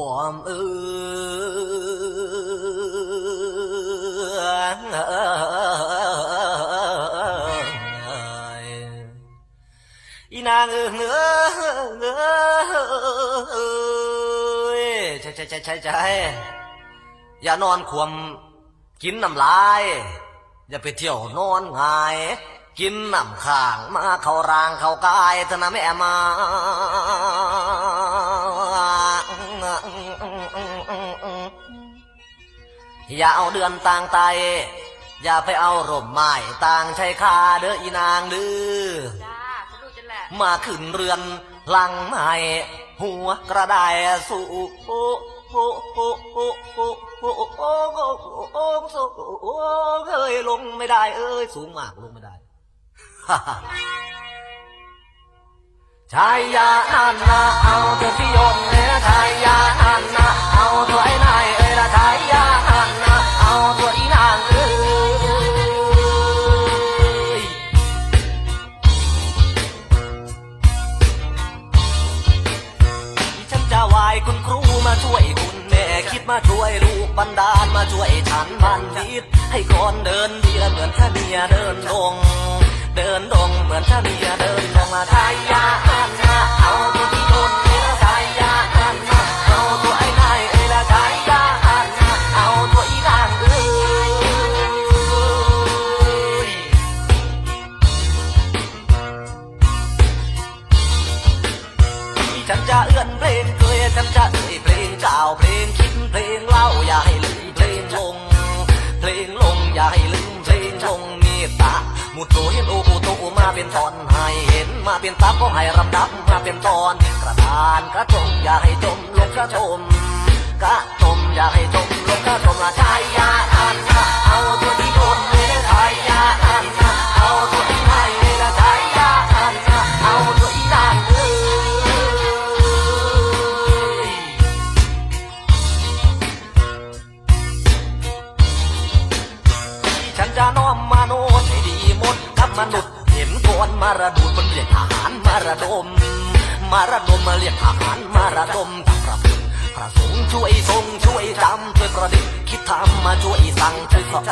ความเอือยอีนางเอ้ยใช่ใช่ใช่ใช่ใช่อย่านอนขวมกินน้ำลาย อย่าไปเที่ยวนอนงายกินน้ำข้างมาเข้ารางเข้ากายเถอะนะแม่มา อย่าเอาเดือนต่างไต อย่าไปเอาร่มไม้ต่างชายคาเด้ออีนางดื้อจ้าฉันรู้จันแหละมาขึ้นเรือนหลังไม้หัวกระไดสู่โอ้โอ้โอ้โอ้โอ้โอ้โอ้โอ้โอ้สูโอ้เอ้ยลงไม่ได้เอ้ยสูงมากลงไม่ได้ชายยานันนะเอาตัวพี่ยนต์เนี่ยชายยานันนะเอาายคุณครูมาช่วยคุณแม่คิดมาช่วยลูกบันดาลมาช่วยฉันบันดิตให้ก่อนเดินเดียเหมือนชาเนียเดินดงเดินดงเหมือนชาเนียเดินดงมาทายาอันนะเอาตัวที่โดนเนละทายาอันนะเอาตัวไอ้นายเอ้ยละทายาอันนะเอาตัวอีนางเอ้ยฉันจะเอื้อน ฉันจะเอ่ยเพลงเก่าเพลงคิดเพลงเล่าอย่าให้ลืมเพลงลง เพลงลงอย่าให้ลืมเพลงลงเมตตามุดโตเห็นโอโอโตมาเป็นตอนให้เห็นมาเป็นตับก็ให้รำดับมาเป็นตอน กระดานกระทงอย่าให้จมลงกระทมกระทมอย่าให้จมลงกระทมละชายยาอันเอาตัว มาระดูดมันเรียกทหารมาระดม มาระดมมาเรียกทหารมาระดมกับพระพุทธพระสงฆ์ช่วยทรงช่วยจำช่วยประดิษฐ์คิดทำมาช่วยสั่งช่วยสอน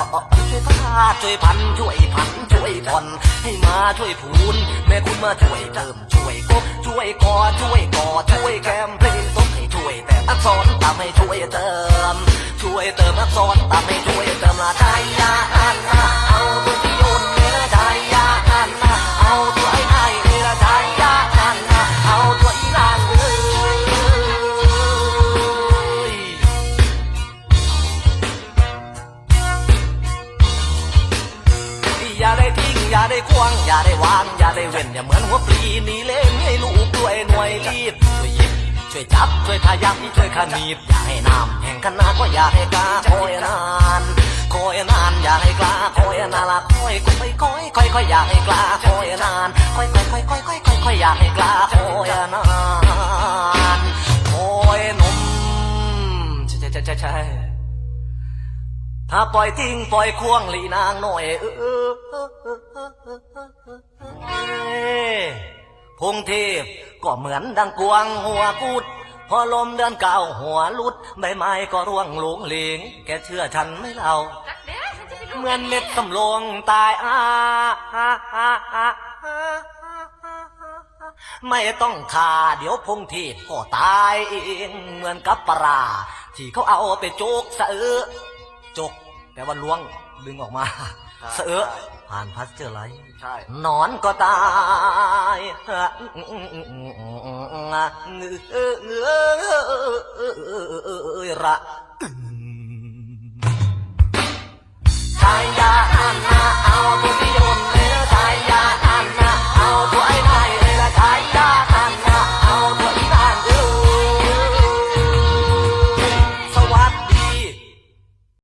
ช่วยพาช่วยพันช่วยพันช่วยผ่อนให้มาช่วยพูนแม่คุณมาช่วยเติมช่วยกบช่วยกอช่วยกอช่วยแกมเพลงสมให้ช่วยแต่อักษรตามให้ช่วยเติม ช่วยเติมอักษรตามให้ช่วยเติมละใจยา ได้ทิ้งอย่าได้ควงอย่าได้วางอย่าได้เว้นอย่าเหมือนหัวปลีนี่เล่นให้ลูกด้วยหน่วยรีบช่วยยิบช่วยจับช่วยทายักช่วยขนีบอย่าให้น้ำแห่งคณะก็อย่าให้กล้าคอยนานคอยนานอย่าให้กล้าคอยนานละคอยคอยคอยคอยคอยอย่าให้กล้าคอยนานคอยคอยคอยคอยคอยคอยคอยอย่าให้กล้าคอยนานคอยนมช่ใช่ใช่ใช่ใช่ ถ้าปล่อยทิ้งปล่อยควงหลีนางหน่อยเออพงเทพก็เหมือนดังกวางหัวกุดพอลมเดือนเก่าหัวลุดใบไม้ก็ร่วงหลงเหลงแกเชื่อฉันไหมเราเด้อฉันจะไปรู้เหมือนเม็ดสำรองตายอาไม่ต้องฆ่าเดี๋ยวพงเทพก็ตายเอง เหมือนกับปลาร้าที่เขาเอาไปโจกสะเออ จกแปลว่าล้วงดึงออกมาเสอะผ่านพัสเจอร์ไลท์ ใช่ นอนก็ตายระ